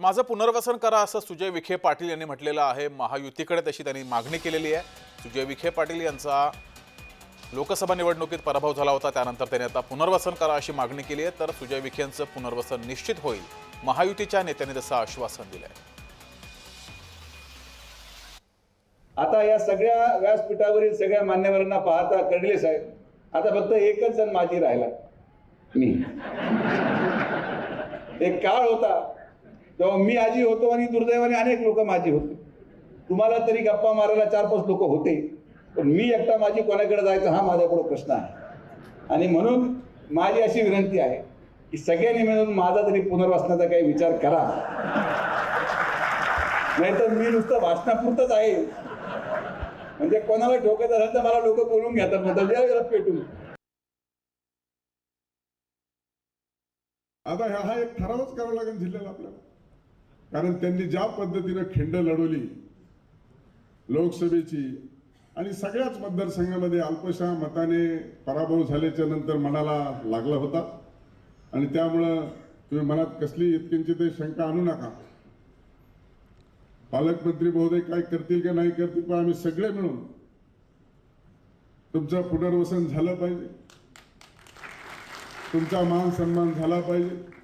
माझं पुनर्वसन करा असं सुजय विखे पाटील यांनी म्हटलेलं आहे. महायुतीकडे तशी त्यांनी मागणी केलेली आहे. सुजय विखे पाटील यांचा लोकसभा निवडणुकीत पराभव झाला होता. त्यानंतर त्यांनी आता पुनर्वसन करा अशी मागणी केली आहे. तर सुजय विखे यांचं पुनर्वसन निश्चित होईल. महायुतीच्या नेत्यांनी तसं आश्वासन दिलं आहे आता या सगळ्या व्यासपीठावरील सगळ्या मान्यवरांना पाहता कर्डिले साहेब आता फक्त एकच जण माझी राहिला. मी. एक काळ होता. तेव्हा मी आजी होतो आणि दुर्दैवाने अनेक लोक माझी होते. तुम्हाला तरी गप्पा मारायला चार पाच लोक होते. पण मी एकटा माझी कोणाकडे जायचं हा माझ्यापुढे प्रश्न आहे. आणि म्हणून माझी अशी विनंती आहे की सगळ्यांनी मिळून माझा तरी पुनर्वासनाचा काही विचार करा. नाहीतर मी नुसतं भाषणापुरतंच आहे. म्हणजे कोणाला ठोकत असेल तर मला लोक बोलून घेतात म्हणतात "द्या जरा पेटून. आता ह्या हा एक ठरावच करावा लागेल जिल्ह्याला आपल्याला. कारण त्यांनी ज्या पद्धतीनं खिंड लढवली लोकसभेची आणि सगळ्याच मतदारसंघामध्ये अल्पशा मताने पराभव झाल्याच्यानंतर मनाला लागला होता. आणि त्यामुळं तुम्ही मनात कसली इतकिंची शंका आणू नका. पालकमंत्री महोदय काय करतील का नाही करतील पण आम्ही सगळे मिळून तुमचं पुनर्वसन झालं पाहिजे. तुमचा मान सन्मान झाला पाहिजे.